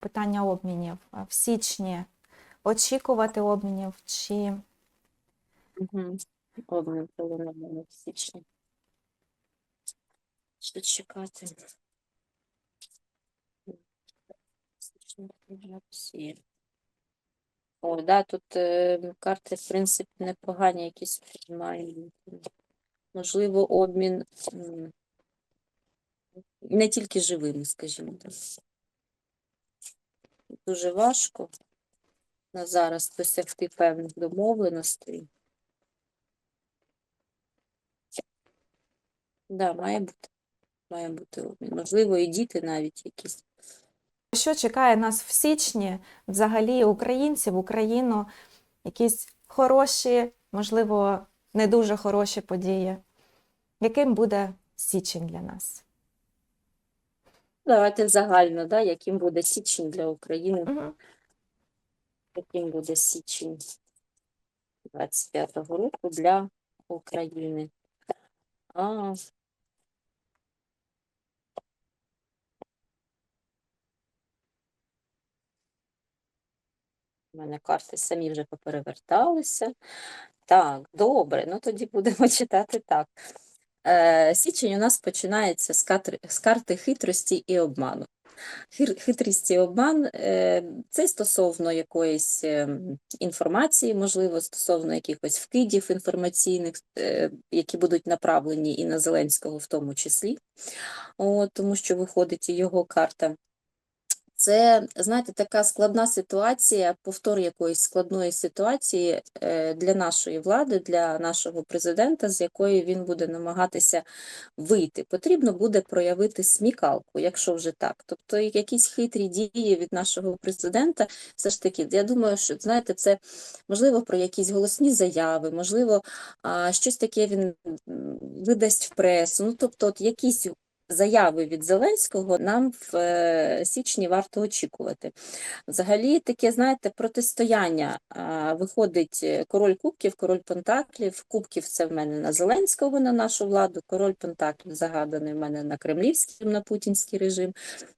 питання обмінів А в січні. Очікувати обмінів чи Угу. Обмін полоненими в січні. Що чекати? О, да, тут е, карти, в принципі, непогані якісь мають. Можливо, обмін не тільки живими, скажімо так. Дуже важко на зараз досягти певних домовленостей. Да, має бути. Має бути обмін. Можливо, і діти навіть якісь. що чекає нас в січні, взагалі українців, Україну, якісь хороші, можливо, не дуже хороші події? Яким буде січень для нас? Давайте загально, да, яким буде січень для України, Угу. яким буде січень 25-го року для України. А, у мене карти самі вже попереверталися. Так, добре, ну тоді будемо читати так. Е, Січень у нас починається з, катр з карти хитрості і обману. Хитрість і обман е, це стосовно якоїсь ем, інформації, можливо, стосовно якихось вкидів інформаційних, е, які будуть направлені і на Зеленського в тому числі, О, тому що виходить його карта. Це, знаєте, така складна ситуація, повтор якоїсь складної ситуації е, для нашої влади, для нашого президента, з якої він буде намагатися вийти. Потрібно буде проявити смікалку, якщо вже так. Тобто якісь хитрі дії від нашого президента, все ж таки, я думаю, що знаєте, це можливо про якісь голосні заяви, можливо, щось таке він видасть в пресу. Ну, тобто, от якісь заяви від Зеленського нам в е, січні варто очікувати. Взагалі, таке, знаєте, протистояння виходить е, король кубків, король пентаклів. Кубків це в мене на Зеленського, на нашу владу, король пентаклів загаданий в мене на кремлівський, на путінський режим.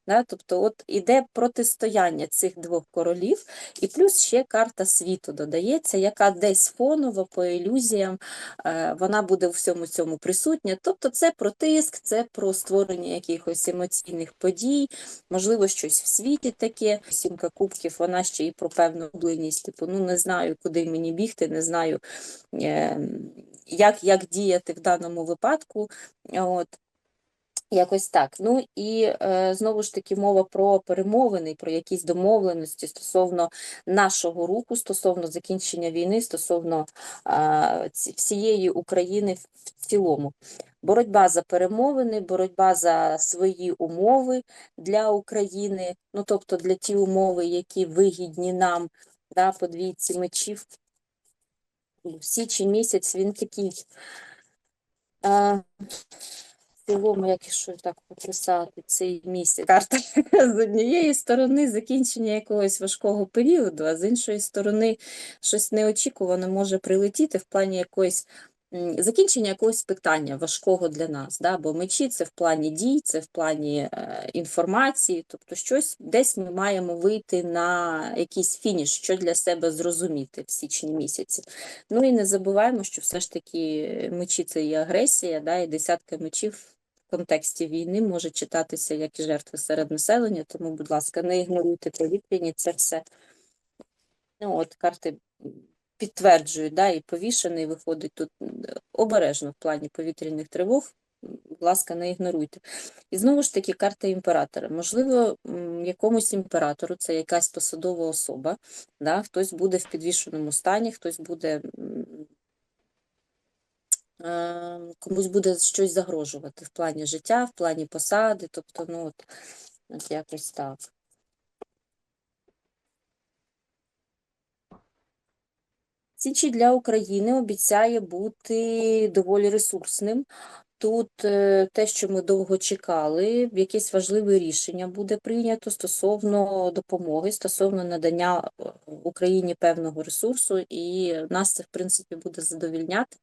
Да? Тобто, от іде протистояння цих двох королів, і плюс ще карта світу додається, яка десь фоново по ілюзіям е, вона буде у всьому цьому присутня. Тобто, це про тиск, це про створення якихось емоційних подій, можливо, щось в світі таке. Сімка кубків, вона ще і про певну обленість, типу, ну не знаю, куди мені бігти, не знаю, е, як, як діяти в даному випадку. От. Якось так. Ну і е, знову ж таки мова про перемовини, про якісь домовленості стосовно нашого руху, стосовно закінчення війни, стосовно е, всієї України в цілому. Боротьба за перемовини, боротьба за свої умови для України, ну тобто для ті умови, які вигідні нам, да, по двійці мечів. Січень місяць він такий. Е, цілому, як що так пописати цей місяць. Карта з однієї сторони закінчення якогось важкого періоду, а з іншої сторони щось неочікувано може прилетіти в плані якоїсь закінчення якогось питання важкого для нас. Да? Бо мечі це в плані дій, це в плані е, інформації, тобто щось десь ми маємо вийти на якийсь фініш, що для себе зрозуміти в січні місяці. Ну і не забуваємо, що все ж таки мечі це і агресія, да, і десятка мечів контексті війни може читатися як і жертви серед населення, тому, будь ласка, не ігноруйте повітряні, це все. Ну, от карти підтверджують, да, і повішений виходить тут обережно в плані повітряних тривог. Будь ласка, не ігноруйте. І знову ж таки, карта імператора. Можливо, якомусь імператору, це якась посадова особа, да, хтось буде в підвішеному стані, хтось буде комусь буде щось загрожувати в плані життя, в плані посади, тобто, ну, от, от якось так. Січі для України обіцяє бути доволі ресурсним. Тут е, те, що ми довго чекали, якесь важливе рішення буде прийнято стосовно допомоги, стосовно надання е, Україні певного ресурсу, і нас це, в принципі, буде задовільняти,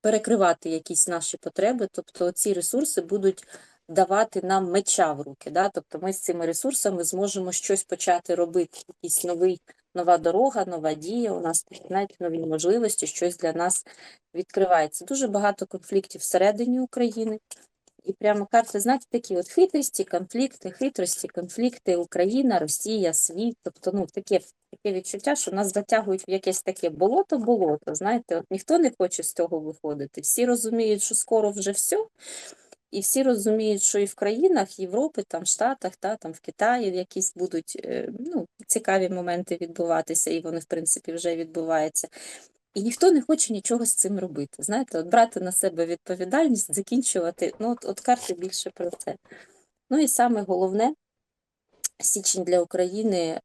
перекривати якісь наші потреби. Тобто ці ресурси будуть давати нам меча в руки. Да? Тобто ми з цими ресурсами зможемо щось почати робити, якийсь новий, нова дорога, нова дія, у нас починають нові можливості, щось для нас відкривається. Дуже багато конфліктів всередині України. І прямо карти, знаєте, такі от хитрості, конфлікти, хитрості, конфлікти, Україна, Росія, світ. Тобто, ну, таке, таке відчуття, що нас затягують в якесь таке болото-болото. Знаєте, от ніхто не хоче з цього виходити. Всі розуміють, що скоро вже все. І всі розуміють, що і в країнах Європи, там, Штатах, та, там, в Китаї якісь будуть е, ну, цікаві моменти відбуватися, і вони, в принципі, вже відбуваються. І ніхто не хоче нічого з цим робити. Знаєте, от брати на себе відповідальність, закінчувати. Ну, от, от карти більше про це. Ну і саме головне, січень для України,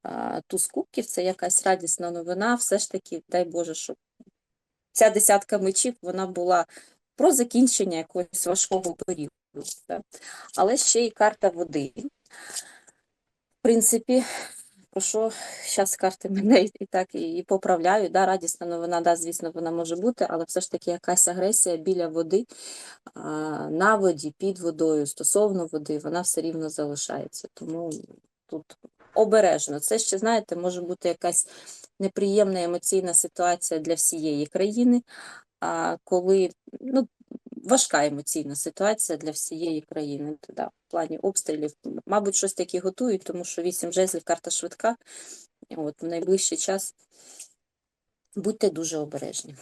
туз кубків це якась радісна новина. Все ж таки, дай Боже, щоб ця десятка мечів вона була про закінчення якогось важкого періоду. Але ще й карта води. В принципі, про що зараз карти мене і так і, поправляють. Да, радісна новина, да, звісно, вона може бути, але все ж таки якась агресія біля води, на воді, під водою, стосовно води, вона все рівно залишається. Тому тут обережно. Це ще, знаєте, може бути якась неприємна емоційна ситуація для всієї країни, а коли ну, важка емоційна ситуація для всієї країни. То, да, плані обстрілів, мабуть, щось таке готують, тому що вісім жезлів, карта швидка. От, в найближчий час будьте дуже обережні.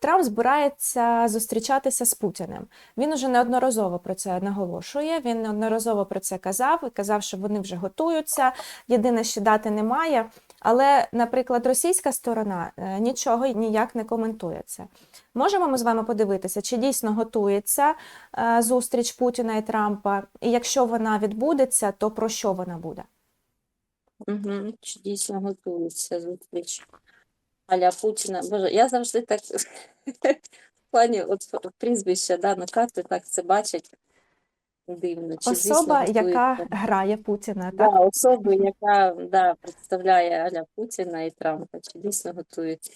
Трамп збирається зустрічатися з Путіним. Він уже неодноразово про це наголошує. Він неодноразово про це казав і казав, що вони вже готуються. Єдине, що дати немає. Але, наприклад, російська сторона е, нічого ніяк не коментує це. Можемо ми з вами подивитися, чи дійсно готується е, зустріч Путіна і Трампа, і якщо вона відбудеться, то про що вона буде? Угу. Чи дійсно готується зустріч Аля Путіна? Боже, я завжди так в плані от прізвища да, на карти так це бачать. Дивно. Чи дійсно Особа, яка готується? грає Путіна, Да, так? Особа, яка да, представляє Аля Путіна і Трампа, чи дійсно готується.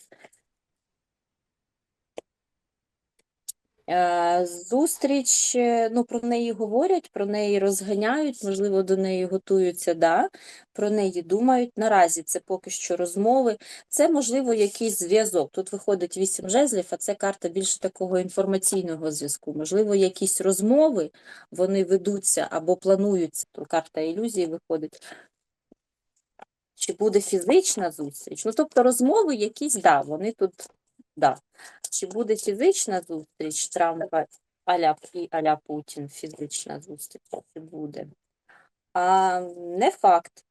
Зустріч, е, ну про неї говорять, про неї розганяють, можливо, до неї готуються, да, про неї думають. Наразі це поки що розмови. Це, можливо, якийсь зв'язок. Тут виходить вісім жезлів, а це карта більше такого інформаційного зв'язку. Можливо, якісь розмови вони ведуться або плануються. То карта ілюзії виходить. Чи буде фізична зустріч? Ну, тобто розмови якісь, да, вони тут, да. Чи буде фізична зустріч Трампа аля і аля Путін, фізична зустріч, чи буде? А не факт.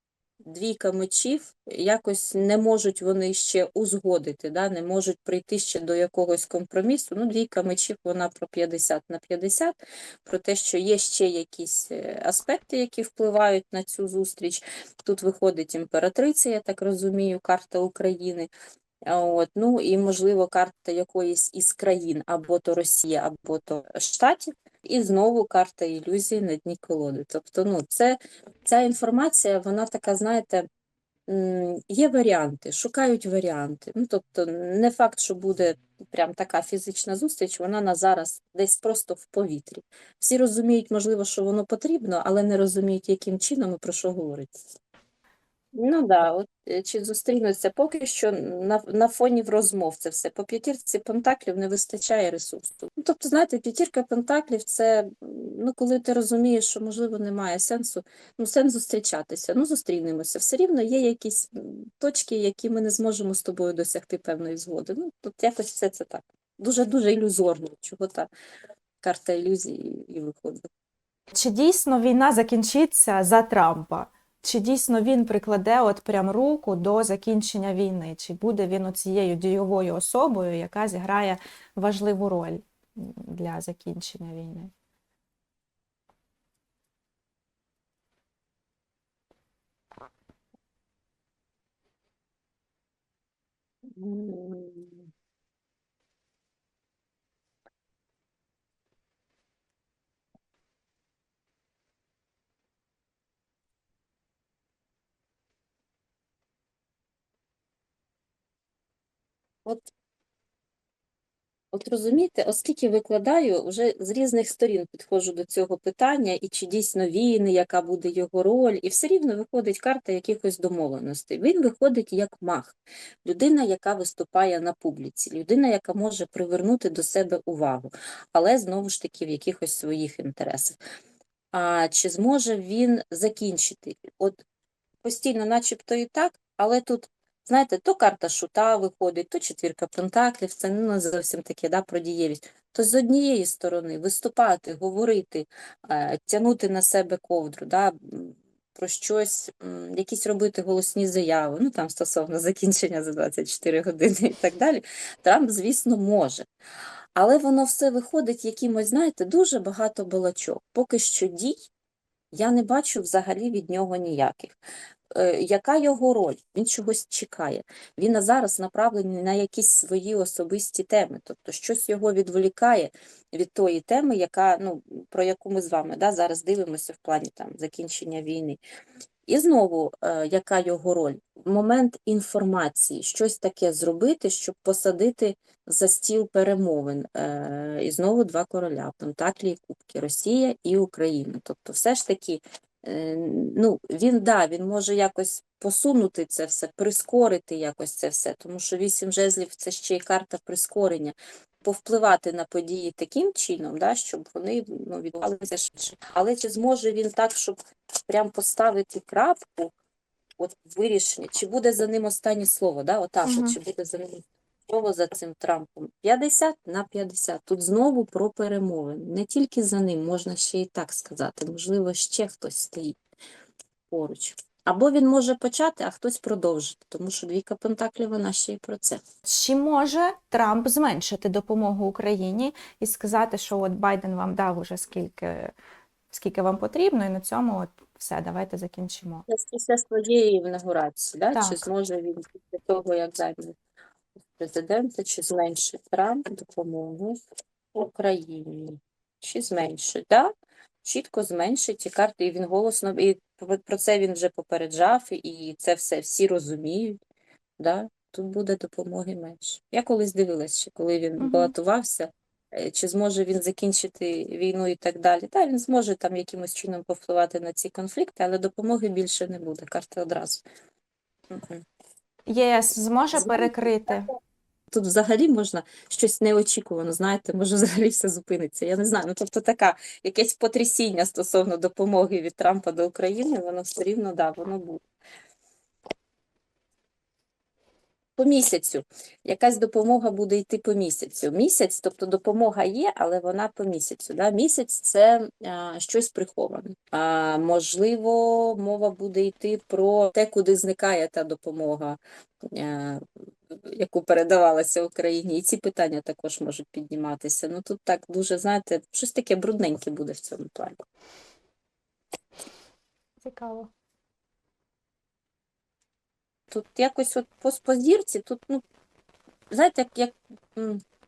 Двійка мечів, якось не можуть вони ще узгодити, да? не можуть прийти ще до якогось компромісу. Ну, двійка мечів, вона про 50 на 50, про те, що є ще якісь е, аспекти, які впливають на цю зустріч. Тут виходить імператриця, я так розумію, карта України. А От, ну і можливо карта якоїсь із країн, або то Росія, або то Штатів, і знову карта ілюзії на дні колоди. Тобто, ну, це ця інформація, вона така, знаєте, є варіанти, шукають варіанти. Ну, тобто, не факт, що буде прям така фізична зустріч, вона на зараз десь просто в повітрі. Всі розуміють, можливо, що воно потрібно, але не розуміють, яким чином і про що говорити. Ну да, от е, чи зустрінуться поки що на, на фоні в розмов це все. По п'ятірці пентаклів не вистачає ресурсу. Ну, тобто, знаєте, п'ятірка пентаклів це ну, коли ти розумієш, що можливо немає сенсу, ну сенс зустрічатися. Ну, зустрінемося. Все рівно є якісь точки, які ми не зможемо з тобою досягти певної згоди. Ну, тут якось все це так. Дуже дуже ілюзорно, чого та карта ілюзії і виходить. Чи дійсно війна закінчиться за Трампа? Чи дійсно він прикладе от прям руку до закінчення війни? Чи буде він оцією дійовою особою, яка зіграє важливу роль для закінчення війни? От От розумієте, оскільки викладаю, вже з різних сторін підходжу до цього питання, і чи дійсно він, яка буде його роль, і все рівно виходить карта якихось домовленостей. Він виходить як маг, людина, яка виступає на публіці, людина, яка може привернути до себе увагу, але знову ж таки в якихось своїх інтересах. А чи зможе він закінчити? От постійно, начебто і так, але тут, знаєте, то карта шута виходить, то четвірка пентаклів, це не зовсім таке да, про дієвість. То з однієї сторони виступати, говорити, е, тягнути на себе ковдру, да, про щось, якісь робити голосні заяви, ну там стосовно закінчення за 24 години і так далі, Трамп, звісно, може. Але воно все виходить якимось, знаєте, дуже багато балачок. Поки що дій я не бачу взагалі від нього ніяких. Е, яка його роль? Він чогось чекає. Він зараз направлений на якісь свої особисті теми, тобто щось його відволікає від тої теми, яка, ну, про яку ми з вами да, зараз дивимося в плані там, закінчення війни. І знову, е, яка його роль? Момент інформації, щось таке зробити, щоб посадити за стіл перемовин. Е, і знову два короля, Пентаклі Кубки, Росія і Україна. Тобто, все ж таки, ну, він, да, він може якось посунути це все, прискорити якось це все, тому що вісім жезлів це ще й карта прискорення. Повпливати на події таким чином, да, щоб вони ну, відбувалися швидше. Але чи зможе він так, щоб прям поставити крапку, от вирішення, чи буде за ним останнє слово, да, отак, от, чи буде за ним слово за цим Трампом 50 на 50. Тут знову про перемовини. Не тільки за ним, можна ще і так сказати. Можливо, ще хтось стоїть поруч. Або він може почати, а хтось продовжити, тому що двійка Пентаклів, вона ще й про це. Чи може Трамп зменшити допомогу Україні і сказати, що от Байден вам дав уже скільки, скільки вам потрібно, і на цьому от все, давайте закінчимо. Це після своєї інаугурації, да? чи зможе він після того, як займе президента, чи зменшить Трамп допомогу Україні? Чи зменшить? Да? Чітко зменшить ті карти, і він голосно, і про- це він вже попереджав, і це все всі розуміють. Да? Тут буде допомоги менше. Я колись дивилась, ще коли він Мгм. балотувався, е, чи зможе він закінчити війну і так далі. Так, він зможе там якимось чином повпливати на ці конфлікти, але допомоги більше не буде. Карти одразу. ЄС зможе перекрити. Тут взагалі можна щось неочікувано, знаєте, може взагалі все зупиниться. Я не знаю. Ну тобто така якесь потрясіння стосовно допомоги від Трампа до України, воно все рівно да, воно буде. По місяцю. Якась допомога буде йти по місяцю. Місяць, тобто допомога є, але вона по місяцю. Да? Місяць це а, щось приховане. А, можливо, мова буде йти про те, куди зникає та допомога, а, яку передавалася Україні. І ці питання також можуть підніматися. Ну тут так дуже, знаєте, щось таке брудненьке буде в цьому плані. Цікаво. Тут якось от по, зірці, тут, ну, знаєте, як, як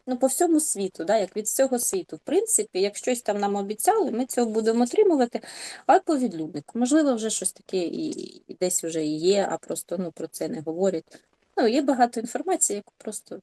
ну, по всьому світу, да, як від всього світу. В принципі, як щось там нам обіцяли, ми цього будемо отримувати, а по відлюднику. Можливо, вже щось таке і, і десь вже і є, а просто ну, про це не говорять. Ну, є багато інформації, яку просто